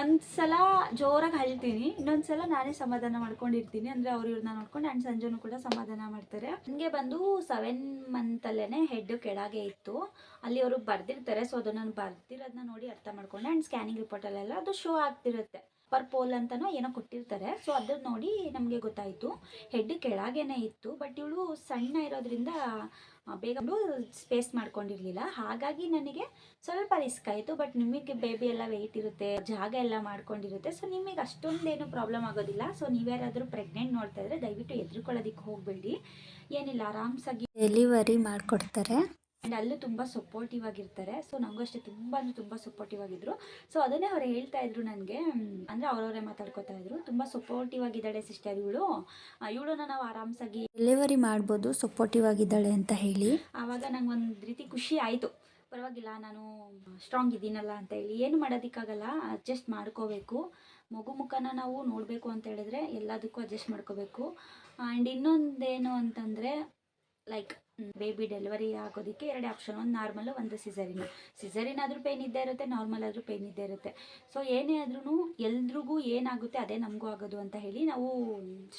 ಒಂದು ಸಲ ಜೋರಾಗಿ ಹಳ್ತೀನಿ ಇನ್ನೊಂದು ಸಲ ನಾನೇ ಸಮಾಧಾನ ಮಾಡ್ಕೊಂಡಿರ್ತೀನಿ. ಅಂದರೆ ಅವ್ರು ಇವ್ರನ್ನ ನೋಡ್ಕೊಂಡು ಆ್ಯಂಡ್ ಸಂಜೆನೂ ಕೂಡ ಸಮಾಧಾನ ಮಾಡ್ತಾರೆ. ನನಗೆ ಬಂದು ಸೆವೆನ್ ಮಂತಲ್ಲೇ ಹೆಡ್ ಕೆಳಗೆ ಇತ್ತು. ಅಲ್ಲಿ ಅವರು ಬರ್ದಿರ್ತಾರೆ, ಸೊ ಅದನ್ನು ನಾನು ಬರ್ದಿರೋದನ್ನ ನೋಡಿ ಅರ್ಥ ಮಾಡ್ಕೊಂಡೆ. ಆ್ಯಂಡ್ ಸ್ಕ್ಯಾನಿಂಗ್ ರಿಪೋರ್ಟಲ್ಲೆಲ್ಲ ಅದು ಶೋ ಆಗ್ತಿರುತ್ತೆ. ಪರ್ ಪೋಲ್ ಅಂತನೋ ಏನೋ ಕೊಟ್ಟಿರ್ತಾರೆ. ಸೊ ಅದನ್ನ ನೋಡಿ ನಮಗೆ ಗೊತ್ತಾಯಿತು. ಹೆಡ್ ಕೆಳಗೇನೆ ಇತ್ತು ಬಟ್ ಇವಳು ಸಣ್ಣ ಇರೋದ್ರಿಂದ ಬೇಗ ಸ್ಪೇಸ್ ಮಾಡ್ಕೊಂಡಿರ್ಲಿಲ್ಲ. ಹಾಗಾಗಿ ನನಗೆ ಸ್ವಲ್ಪ ರಿಸ್ಕ್ ಆಯಿತು ಬಟ್ ನಿಮಗೆ ಬೇಬಿ ಎಲ್ಲ ವೆಯ್ಟ್ ಇರುತ್ತೆ, ಜಾಗ ಎಲ್ಲ ಮಾಡ್ಕೊಂಡಿರುತ್ತೆ. ಸೊ ನಿಮಗೆ ಅಷ್ಟೊಂದೇನು ಪ್ರಾಬ್ಲಮ್ ಆಗೋದಿಲ್ಲ. ಸೊ ನೀವ್ಯಾರಾದರೂ ಪ್ರೆಗ್ನೆಂಟ್ ನೋಡ್ತಾ ಇದ್ರೆ ದಯವಿಟ್ಟು ಎದ್ರುಕೊಳ್ಳೋದಕ್ಕೆ ಹೋಗಬೇಡಿ. ಏನಿಲ್ಲ, ಆರಾಮ್ಸಾಗಿ ಡೆಲಿವರಿ ಮಾಡಿಕೊಡ್ತಾರೆ. ಆ್ಯಂಡ್ ಅಲ್ಲೂ ತುಂಬ ಸಪೋರ್ಟಿವ್ ಆಗಿರ್ತಾರೆ. ಸೊ ನನಗೂ ಅಷ್ಟೇ ತುಂಬ ಅಂದರೆ ತುಂಬ ಸಪೋರ್ಟಿವ್ ಆಗಿದ್ರು. ಸೊ ಅದನ್ನೇ ಅವ್ರು ಹೇಳ್ತಾ ಇದ್ರು ನನಗೆ. ಅಂದರೆ ಅವರವರೇ ಮಾತಾಡ್ಕೊತಾ ಇದ್ರು. ತುಂಬ ಸಪೋರ್ಟಿವ್ ಆಗಿದ್ದಾಳೆ ಸಿಸ್ಟರ್ ಇವಳು. ಇವಳನ್ನ ನಾವು ಆರಾಮ್ಸಾಗಿ ಡೆಲಿವರಿ ಮಾಡ್ಬೋದು ಸಪೋರ್ಟಿವ್ ಆಗಿದ್ದಾಳೆ ಅಂತ ಹೇಳಿ. ಆವಾಗ ನಂಗೆ ಒಂದು ರೀತಿ ಖುಷಿ ಆಯಿತು. ಪರವಾಗಿಲ್ಲ ನಾನು ಸ್ಟ್ರಾಂಗ್ ಇದ್ದೀನಲ್ಲ ಅಂತ ಹೇಳಿ. ಏನು ಮಾಡೋದಕ್ಕಾಗಲ್ಲ ಅಡ್ಜಸ್ಟ್ ಮಾಡ್ಕೋಬೇಕು. ಮಗು ಮುಖನ ನಾವು ನೋಡಬೇಕು ಅಂತ ಹೇಳಿದ್ರೆ ಎಲ್ಲದಕ್ಕೂ ಅಡ್ಜಸ್ಟ್ ಮಾಡ್ಕೋಬೇಕು. ಆ್ಯಂಡ್ ಇನ್ನೊಂದೇನು ಅಂತಂದರೆ ಲೈಕ್ ಬೇಬಿ ಡೆಲಿವರಿ ಆಗೋದಕ್ಕೆ ಎರಡು ಆಪ್ಷನ್, ಒಂದು ನಾರ್ಮಲ್, ಒಂದು ಸಿಸರಿನ. ಸಿಸರಿನ್ ಆದರೂ ಪೇನ್ ಇದ್ದೇ ಇರುತ್ತೆ, ನಾರ್ಮಲ್ ಆದರೂ ಪೇನ್ ಇದ್ದೇ ಇರುತ್ತೆ. ಸೊ ಏನೇ ಆದ್ರೂ ಎಲ್ರಿಗೂ ಏನಾಗುತ್ತೆ ಅದೇ ನಮಗೂ ಆಗೋದು ಅಂತ ಹೇಳಿ ನಾವು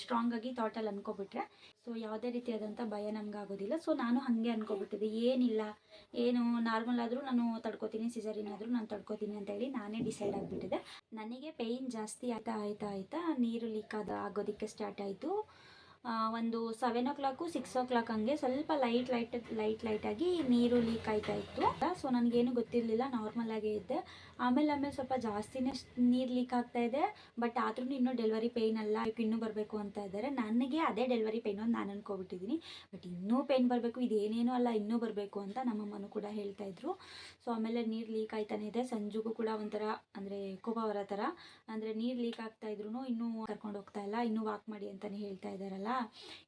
ಸ್ಟ್ರಾಂಗಾಗಿ ಥಾಟಲ್ಲಿ ಅನ್ಕೊಬಿಟ್ರೆ ಸೊ ಯಾವುದೇ ರೀತಿಯಾದಂಥ ಭಯ ನಮ್ಗೆ ಆಗೋದಿಲ್ಲ. ಸೊ ನಾನು ಹಾಗೆ ಅನ್ಕೊಬಿಟ್ಟಿದ್ದೆ, ಏನಿಲ್ಲ, ಏನು ನಾರ್ಮಲ್ ಆದರೂ ನಾನು ತಡ್ಕೋತೀನಿ, ಸಿಸರಿನ್ ಆದರೂ ನಾನು ತಡ್ಕೋತೀನಿ ಅಂತ ಹೇಳಿ ನಾನೇ ಡಿಸೈಡ್ ಆಗಿಬಿಟ್ಟಿದೆ ನನಗೆ ಪೇಯ್ನ್ ಜಾಸ್ತಿ ಆಯ್ತಾ ಆಯ್ತಾ ಆಯ್ತಾ ನೀರು ಲೀಕ್ ಆದ ಆಗೋದಕ್ಕೆ ಸ್ಟಾರ್ಟ್ ಆಯಿತು. ಒಂದು seven o'clock six o'clock ಹಂಗೆ ಸ್ವಲ್ಪ ಲೈಟ್ ಲೈಟ್ ಲೈಟ್ ಲೈಟಾಗಿ ನೀರು ಲೀಕ್ ಆಯ್ತಾ ಇತ್ತು. ಸೊ ನನಗೇನು ಗೊತ್ತಿರಲಿಲ್ಲ ನಾರ್ಮಲ್ ಆಗೇ ಇದ್ದೆ. ಆಮೇಲೆ ಆಮೇಲೆ ಸ್ವಲ್ಪ ಜಾಸ್ತಿನೇ ನೀರು ಲೀಕ್ ಆಗ್ತಾ ಇದೆ ಬಟ್ ಆದ್ರೂ ಇನ್ನೂ ಡೆಲಿವರಿ ಪೇಯ್ನ್ ಅಲ್ಲ ಇನ್ನೂ ಬರಬೇಕು ಅಂತ ಇದ್ದಾರೆ ನನಗೆ ಅದೇ ಡೆಲಿವರಿ ಪೇಯ್ನು ಅಂತ ನಾನು ಅನ್ಕೊಬಿಟ್ಟಿದ್ದೀನಿ ಬಟ್ ಇನ್ನೂ ಪೇಯ್ನ್ ಬರಬೇಕು, ಇದೇನೇನೂ ಅಲ್ಲ, ಇನ್ನೂ ಬರಬೇಕು ಅಂತ ನಮ್ಮಮ್ಮನೂ ಕೂಡ ಹೇಳ್ತಾ ಇದ್ರು. ಸೊ ಆಮೇಲೆ ನೀರು ಲೀಕ್ ಆಯ್ತಾನೆ ಇದೆ. ಸಂಜುಗೂ ಕೂಡ ಒಂಥರ, ಅಂದರೆ ಕೋಪ ಅವರ ಥರ, ಅಂದರೆ ನೀರು ಲೀಕ್ ಆಗ್ತಾ ಇದ್ರು ಇನ್ನೂ ಕರ್ಕೊಂಡು ಹೋಗ್ತಾ ಇಲ್ಲ, ಇನ್ನೂ ವಾಕ್ ಮಾಡಿ ಅಂತಲೇ ಹೇಳ್ತಾ ಇದ್ದಾರಲ್ಲ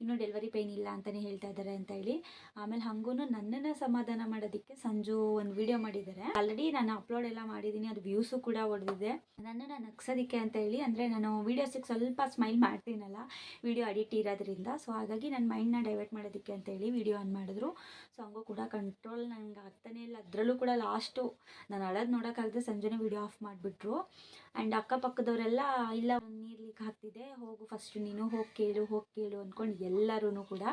ಇನ್ನೂ ಡೆಲಿವರಿ ಪೇಯ್ನ್ ಇಲ್ಲ ಅಂತಲೇ ಹೇಳ್ತಾ ಇದ್ದಾರೆ ಅಂತ ಹೇಳಿ. ಆಮೇಲೆ ಹಂಗೂ ನನ್ನನ್ನು ಸಮಾಧಾನ ಮಾಡೋದಕ್ಕೆ ಸಂಜು ಒಂದು ವಿಡಿಯೋ ಮಾಡಿದ್ದಾರೆ ಆಲ್ರೆಡಿ ನಾನು ಅಪ್ಲೋಡ್ ಎಲ್ಲ ಮಾಡಿದ್ದೀನಿ ಅದು ವ್ಯೂಸು ಕೂಡ ಹೊಡೆದಿದೆ. ನನ್ನನ್ನು ನಗ್ಸೋದಕ್ಕೆ ಅಂತ ಹೇಳಿ, ಅಂದರೆ ನಾನು ವೀಡಿಯೋಸಿಗೆ ಸ್ವಲ್ಪ ಸ್ಮೈಲ್ ಮಾಡ್ತೀನಲ್ಲ ವಿಡಿಯೋ ಅಡಿಟ್ ಇರೋದ್ರಿಂದ. ಸೊ ಹಾಗಾಗಿ ನನ್ನ ಮೈಂಡ್ನ ಡೈವರ್ಟ್ ಮಾಡೋದಕ್ಕೆ ಅಂತ ಹೇಳಿ ವಿಡಿಯೋ ಆನ್ ಮಾಡಿದ್ರು. ಸೊ ಹಂಗೂ ಕೂಡ ಕಂಟ್ರೋಲ್ ನನಗೆ ಆಗ್ತಾನೇ ಇಲ್ಲ. ಅದರಲ್ಲೂ ಕೂಡ ಲಾಸ್ಟು ನಾನು ಅಳೋದು ನೋಡೋಕ್ಕಾಗದೆ ಸಂಜೆನೇ ವಿಡಿಯೋ ಆಫ್ ಮಾಡಿಬಿಟ್ರು. ಆ್ಯಂಡ್ ಅಕ್ಕಪಕ್ಕದವರೆಲ್ಲ, ಇಲ್ಲ ನೀರು ಲೀಕ್ ಆಗ್ತಿದೆ, ಹೋಗು ಫಸ್ಟ್ ನೀನು ಹೋಗಿ ಕೇಳು ಹೋಗಿ ಕೇಳು ಅಂದ್ಕೊಂಡು ಎಲ್ಲರೂ ಕೂಡ.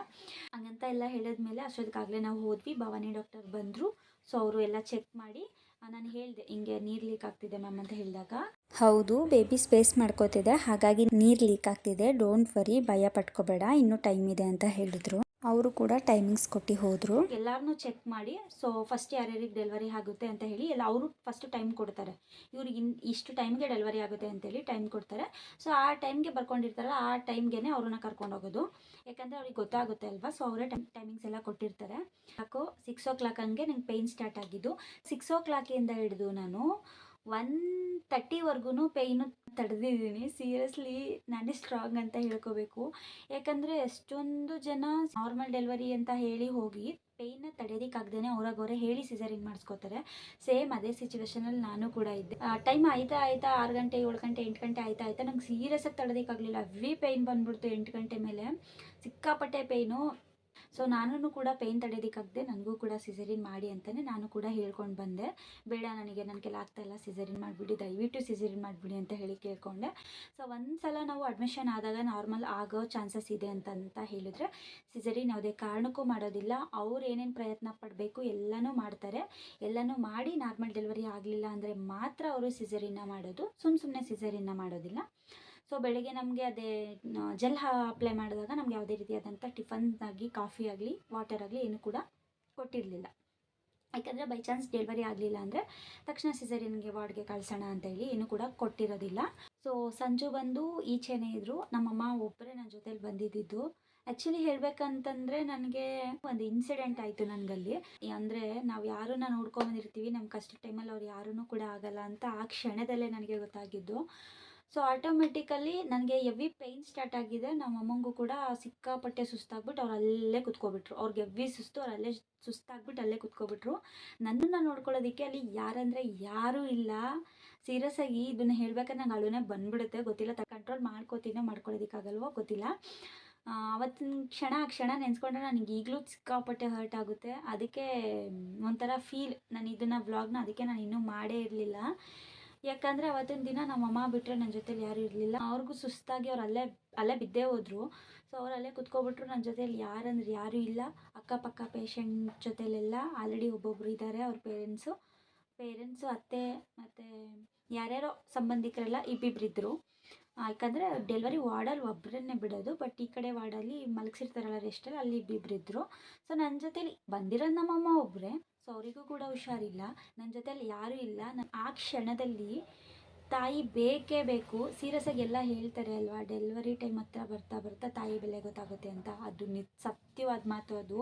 ಹಂಗಂತ ಎಲ್ಲ ಹೇಳಿದ್ಮೇಲೆ ಅಷ್ಟೊತ್ತಿಗಾಗಲೇ ನಾವು ಹೋದ್ವಿ. ಭವಾನಿ ಡಾಕ್ಟರ್ ಬಂದರು. ಸೊ ಅವರು ಎಲ್ಲ ಚೆಕ್ ಮಾಡಿ ನಾನು ಹೇಳಿದೆ, ಹಿಂಗೆ ನೀರು ಲೀಕ್ ಆಗ್ತಿದೆ ಮ್ಯಾಮ್ ಅಂತ ಹೇಳಿದಾಗ. ಹೌದು ಬೇಬಿ ಸ್ಪೇಸ್ ಮಾಡ್ಕೋತಿದೆ, ಹಾಗಾಗಿ ನೀರು ಲೀಕ್ ಆಗ್ತಿದೆ. ಡೋಂಟ್ ವರಿ ಭಯ ಪಟ್ಕೋಬೇಡ, ಇನ್ನೂ ಟೈಮ್ ಇದೆ ಅಂತ ಹೇಳಿದ್ರು. ಅವರು ಕೂಡ ಟೈಮಿಂಗ್ಸ್ ಕೊಟ್ಟು ಹೋದರು. ಎಲ್ಲರನ್ನೂ ಚೆಕ್ ಮಾಡಿ ಸೊ ಫಸ್ಟ್ ಯಾರ್ಯಾರಿಗೆ ಡೆಲಿವರಿ ಆಗುತ್ತೆ ಅಂತ ಹೇಳಿ ಎಲ್ಲ ಅವರು ಫಸ್ಟ್ ಟೈಮ್ ಕೊಡ್ತಾರೆ. ಇವ್ರಿಗೆ ಇನ್ ಇಷ್ಟು ಟೈಮ್ಗೆ ಡೆಲಿವರಿ ಆಗುತ್ತೆ ಅಂತೇಳಿ ಟೈಮ್ ಕೊಡ್ತಾರೆ. ಸೊ ಆ ಟೈಮ್ಗೆ ಬರ್ಕೊಂಡಿರ್ತಾರಲ್ಲ, ಆ ಟೈಮ್ಗೆ ಅವ್ರನ್ನ ಕರ್ಕೊಂಡು ಹೋಗೋದು. ಯಾಕಂದರೆ ಅವ್ರಿಗೆ ಗೊತ್ತಾಗುತ್ತೆ ಅಲ್ವಾ ಸೊ ಅವರೇ ಟೈಮ್ ಟೈಮಿಂಗ್ಸ್ ಎಲ್ಲ ಕೊಟ್ಟಿರ್ತಾರೆ. ಯಾಕೋ ಸಿಕ್ಸ್ ಓ ಕ್ಲಾಕ್ ಹಂಗೆ ನಂಗೆ ಪೇಯ್ನ್ ಸ್ಟಾರ್ಟ್ ಆಗಿದ್ದು. ಸಿಕ್ಸ್ ಓ ಕ್ಲಾಕಿಂದ ಹಿಡಿದು ನಾನು ಒನ್ ತರ್ಟಿವರೆಗೂ ಪೇಯ್ನು ತಡೆದಿದ್ದೀನಿ. ಸೀರಿಯಸ್ಲಿ ನಾನೇ ಸ್ಟ್ರಾಂಗ್ ಅಂತ ಹೇಳ್ಕೋಬೇಕು. ಯಾಕಂದರೆ ಎಷ್ಟೊಂದು ಜನ ನಾರ್ಮಲ್ ಡೆಲಿವರಿ ಅಂತ ಹೇಳಿ ಹೋಗಿ ಪೇಯ್ನ ತಡೆಯೋದಕ್ಕಾಗ್ದೇ ಅವ್ರಾಗವರೇ ಹೇಳಿ ಸಿಸರಿನ್ ಮಾಡಿಸ್ಕೋತಾರೆ. ಸೇಮ್ ಅದೇ ಸಿಚುವೇಶನಲ್ಲಿ ನಾನು ಕೂಡ ಇದ್ದೆ. ಟೈಮ್ ಆಯ್ತಾ ಆಯ್ತಾ ಆರು ಗಂಟೆ, ಏಳು ಗಂಟೆ, ಎಂಟು ಗಂಟೆ ಆಯ್ತಾ ಆಯ್ತಾ ನಂಗೆ ಸೀರಿಯಸ್ಸಾಗಿ ತಡೆಯೋದಕ್ಕಾಗಲಿಲ್ಲ ಹೆವಿ ಪೇಯ್ನ್ ಬಂದ್ಬಿಡ್ತು ಎಂಟು ಗಂಟೆ ಮೇಲೆ. ಸಿಕ್ಕಾಪಟ್ಟೆ ಪೇಯ್ನು ಸೊ ನಾನು ಕೂಡ ಪೇಯ್ನ್ ತಡೆಯೋದಕ್ಕಾಗದೆ ನನಗೂ ಕೂಡ ಸಿಸರಿನ್ ಮಾಡಿ ಅಂತಲೇ ನಾನು ಕೂಡ ಹೇಳ್ಕೊಂಡು ಬಂದೆ. ಬೇಡ ನನಗೆ ನನ್ನ ಕೆಲ ಇಲ್ಲ ಸಿಸರಿನ್ ಮಾಡಿಬಿಡಿ, ದಯವಿಟ್ಟು ಸಿಸರಿನ್ ಮಾಡಿಬಿಡಿ ಅಂತ ಹೇಳಿ ಕೇಳ್ಕೊಂಡೆ. ಸೊ ಒಂದು ಸಲ ನಾವು ಅಡ್ಮಿಷನ್ ಆದಾಗ ನಾರ್ಮಲ್ ಆಗೋ ಚಾನ್ಸಸ್ ಇದೆ ಅಂತಂತ ಹೇಳಿದರೆ ಸಿಸರಿನ್ ಯಾವುದೇ ಕಾರಣಕ್ಕೂ ಮಾಡೋದಿಲ್ಲ. ಅವ್ರು ಏನೇನು ಪ್ರಯತ್ನ ಪಡಬೇಕು ಎಲ್ಲನೂ ಮಾಡ್ತಾರೆ. ಎಲ್ಲನೂ ಮಾಡಿ ನಾರ್ಮಲ್ ಡೆಲಿವರಿ ಆಗಲಿಲ್ಲ ಅಂದರೆ ಮಾತ್ರ ಅವರು ಸಿಸರಿನ ಮಾಡೋದು. ಸುಮ್ಮ ಸುಮ್ಮನೆ ಸಿಸರಿನ ಮಾಡೋದಿಲ್ಲ. ಸೊ ಬೆಳಗ್ಗೆ ನಮಗೆ ಅದೇ ಜೆಲ್ ಅಪ್ಲೈ ಮಾಡಿದಾಗ ನಮ್ಗೆ ಯಾವುದೇ ರೀತಿಯಾದಂಥ ಟಿಫನ್ ಆಗಿ, ಕಾಫಿ ಆಗಲಿ, ವಾಟರ್ ಆಗಲಿ ಏನು ಕೂಡ ಕೊಟ್ಟಿರಲಿಲ್ಲ. ಯಾಕಂದರೆ ಬೈ ಚಾನ್ಸ್ ಡೆಲಿವರಿ ಆಗಲಿಲ್ಲ ಅಂದರೆ ತಕ್ಷಣ ಸಿಸರಿನ್ಗೆ ವಾರ್ಡ್ಗೆ ಕಳ್ಸೋಣ ಅಂತೇಳಿ ಏನು ಕೂಡ ಕೊಟ್ಟಿರೋದಿಲ್ಲ. ಸೊ ಸಂಜು ಬಂದು ಈಚೆನೇ ಇದ್ದರು ನಮ್ಮಮ್ಮ ಒಬ್ಬರೇ ನನ್ನ ಜೊತೇಲಿ ಬಂದಿದ್ದಿದ್ದು. ಆ್ಯಕ್ಚುಲಿ ಹೇಳ್ಬೇಕಂತಂದರೆ ನನಗೆ ಒಂದು ಇನ್ಸಿಡೆಂಟ್ ಆಯಿತು ನನಗಲ್ಲಿ. ಅಂದರೆ ನಾವು ಯಾರನ್ನ ನೋಡ್ಕೊಂಬಂದಿರ್ತೀವಿ ನಮ್ಮ ಕಷ್ಟ ಟೈಮಲ್ಲಿ ಅವ್ರು ಯಾರೂ ಕೂಡ ಆಗಲ್ಲ ಅಂತ ಆ ಕ್ಷಣದಲ್ಲೇ ನನಗೆ ಗೊತ್ತಾಗಿದ್ದು. ಸೊ ಆಟೋಮೆಟಿಕಲಿ ನನಗೆ ಎವಿ ಪೇಯ್ನ್ ಸ್ಟಾರ್ಟ್ ಆಗಿದೆ. ನಮ್ಮ ಅಮ್ಮಂಗೂ ಕೂಡ ಸಿಕ್ಕಾಪಟ್ಟೆ ಸುಸ್ತಾಗ್ಬಿಟ್ಟು ಅವ್ರು ಅಲ್ಲೇ ಕುತ್ಕೊಬಿಟ್ರು. ಅವ್ರಿಗೆ ಎವಿ ಸುಸ್ತು ಅವ್ರು ಅಲ್ಲೇ ಸುಸ್ತಾಗ್ಬಿಟ್ಟು ಅಲ್ಲೇ ಕುತ್ಕೊಬಿಟ್ರು. ನನ್ನನ್ನು ನೋಡ್ಕೊಳ್ಳೋದಕ್ಕೆ ಅಲ್ಲಿ ಯಾರಂದರೆ ಯಾರೂ ಇಲ್ಲ. ಸೀರಿಯಸ್ ಆಗಿ ಇದನ್ನ ಹೇಳ್ಬೇಕಾದ್ರೆ ನಂಗೆ ಅಳುನೇ ಬಂದ್ಬಿಡುತ್ತೆ. ಗೊತ್ತಿಲ್ಲ, ತ ಕಂಟ್ರೋಲ್ ಮಾಡ್ಕೋತೀನೋ ಮಾಡ್ಕೊಳ್ಳೋದಕ್ಕಾಗಲ್ವೋ ಗೊತ್ತಿಲ್ಲ. ಅವತ್ತಿನ ಕ್ಷಣ, ಆ ಕ್ಷಣ ನೆನೆಸ್ಕೊಂಡ್ರೆ ನನಗೆ ಈಗಲೂ ಸಿಕ್ಕಾಪಟ್ಟೆ ಹರ್ಟ್ ಆಗುತ್ತೆ. ಅದಕ್ಕೆ ಒಂಥರ ಫೀಲ್ ನಾನು ಇದನ್ನು ವ್ಲಾಗ್ನ ಅದಕ್ಕೆ ನಾನು ಇನ್ನೂ ಮಾಡೇ ಇರಲಿಲ್ಲ. ಯಾಕಂದರೆ ಅವತ್ತಿನ ದಿನ ನಮ್ಮಮ್ಮ ಬಿಟ್ಟರೆ ನನ್ನ ಜೊತೆಲಿ ಯಾರೂ ಇರಲಿಲ್ಲ. ಅವ್ರಿಗೂ ಸುಸ್ತಾಗಿ ಅವ್ರು ಅಲ್ಲೇ ಅಲ್ಲೇ ಬಿದ್ದೇ ಹೋದರು. ಸೊ ಅವ್ರು ಅಲ್ಲೇ ಕುತ್ಕೊಬಿಟ್ರು ನನ್ನ ಜೊತೇಲಿ ಯಾರಂದ್ರೆ ಯಾರೂ ಇಲ್ಲ. ಅಕ್ಕಪಕ್ಕ ಪೇಷಂಟ್ ಜೊತೆಲೆಲ್ಲ ಆಲ್ರೆಡಿ ಒಬ್ಬೊಬ್ರು ಇದ್ದಾರೆ ಅವ್ರ ಪೇರೆಂಟ್ಸು ಪೇರೆಂಟ್ಸು ಅತ್ತೆ ಮತ್ತು ಯಾರ್ಯಾರೋ ಸಂಬಂಧಿಕರೆಲ್ಲ ಇಬ್ಬಿಬ್ಬರಿದ್ದರು ಯಾಕಂದರೆ ಡೆಲಿವರಿ ವಾರ್ಡಲ್ಲಿ ಒಬ್ಬರನ್ನೇ ಬಿಡೋದು ಬಟ್ ಈ ಕಡೆ ವಾರ್ಡಲ್ಲಿ ಮಲಗಿಸಿರ್ತಾರಲ್ಲ ರೆಸ್ಟಲ್ಲಿ ಅಲ್ಲಿ ಇಬ್ಬಿಬ್ಬರಿದ್ದರು ಸೊ ನನ್ನ ಜೊತೇಲಿ ಬಂದಿರೋದು ನಮ್ಮಮ್ಮ ಒಬ್ಬರೇ ಸೊ ಅವರಿಗೂ ಕೂಡ ಹುಷಾರಿಲ್ಲ. ನನ್ನ ಜೊತೆಲಿ ಯಾರೂ ಇಲ್ಲ. ನಾನು ಆ ಕ್ಷಣದಲ್ಲಿ ತಾಯಿ ಬೇಕೇ ಬೇಕು. ಸೀರಿಯಸ್ಸಾಗಿ ಎಲ್ಲ ಹೇಳ್ತಾರೆ ಅಲ್ವಾ, ಡೆಲಿವರಿ ಟೈಮ್ ಹತ್ರ ಬರ್ತಾ ಬರ್ತಾ ತಾಯಿ ಬೆಲೆ ಗೊತ್ತಾಗುತ್ತೆ ಅಂತ. ಅದು ನಿ ಸತ್ಯವಾದ ಮಾತು ಅದು.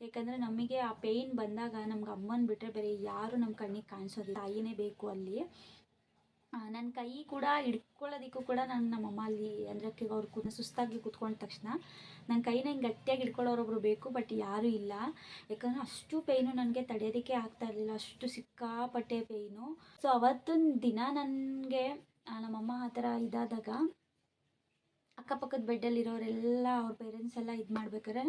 ಯಾಕಂದರೆ ನಮಗೆ ಆ ಪೇಯ್ನ್ ಬಂದಾಗ ನಮ್ಗೆ ಅಮ್ಮನ ಬಿಟ್ಟರೆ ಬೇರೆ ಯಾರು ನಮ್ಮ ಕಣ್ಣಿಗೆ ಕಾಣಿಸೋದಿಲ್ಲ. ತಾಯಿನೇ ಬೇಕು ಅಲ್ಲಿ. ನನ್ನ ಕೈ ಕೂಡ ಹಿಡ್ಕೊಳ್ಳೋದಕ್ಕೂ ಕೂಡ ನಾನು ನಮ್ಮಮ್ಮ ಅಲ್ಲಿ ಅಂದರೆ ಅವ್ರು ಕೂಡ ಸುಸ್ತಾಗಿ ಕೂತ್ಕೊಂಡ ತಕ್ಷಣ ನನ್ನ ಕೈನ ಹಿಂಗೆ ಗಟ್ಟಿಯಾಗಿ ಹಿಡ್ಕೊಳ್ಳೋರೊಬ್ರು ಬೇಕು ಬಟ್ ಯಾರೂ ಇಲ್ಲ. ಯಾಕಂದರೆ ಅಷ್ಟು ಪೇಯ್ನು ನನಗೆ ತಡೆಯೋದಕ್ಕೆ ಆಗ್ತಾ ಇರಲಿಲ್ಲ, ಅಷ್ಟು ಸಿಕ್ಕಾಪಟ್ಟೆ ಪೇಯ್ನು ಸೊ ಅವತ್ತಿನ ದಿನ ನನಗೆ ನಮ್ಮಮ್ಮ ಆ ಥರ ಇದಾದಾಗ ಅಕ್ಕಪಕ್ಕದ ಬೆಡ್ಡಲ್ಲಿರೋರೆಲ್ಲ ಅವ್ರ ಪೇರೆಂಟ್ಸ್ ಎಲ್ಲ ಇದು ಮಾಡ್ಬೇಕಾದ್ರೆ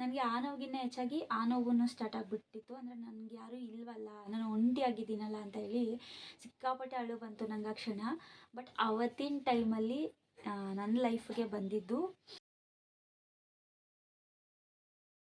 ನನಗೆ ಆ ನೋವಿಗಿನ್ನ ಹೆಚ್ಚಾಗಿ ಆ ನೋವು ಸ್ಟಾರ್ಟ್ ಆಗಿಬಿಟ್ಟಿತ್ತು. ಅಂದರೆ ನನಗೆ ಯಾರೂ ಇಲ್ವಲ್ಲ, ನಾನು ಒಂಟಿಯಾಗಿದ್ದೀನಲ್ಲ ಅಂತ ಹೇಳಿ ಸಿಕ್ಕಾಪಟ್ಟೆ ಅಳು ಬಂತು ನಂಗೆ ಆ ಕ್ಷಣ. ಬಟ್ ಅವತ್ತಿನ ಟೈಮಲ್ಲಿ ನನ್ನ ಲೈಫ್ಗೆ ಬಂದಿದ್ದು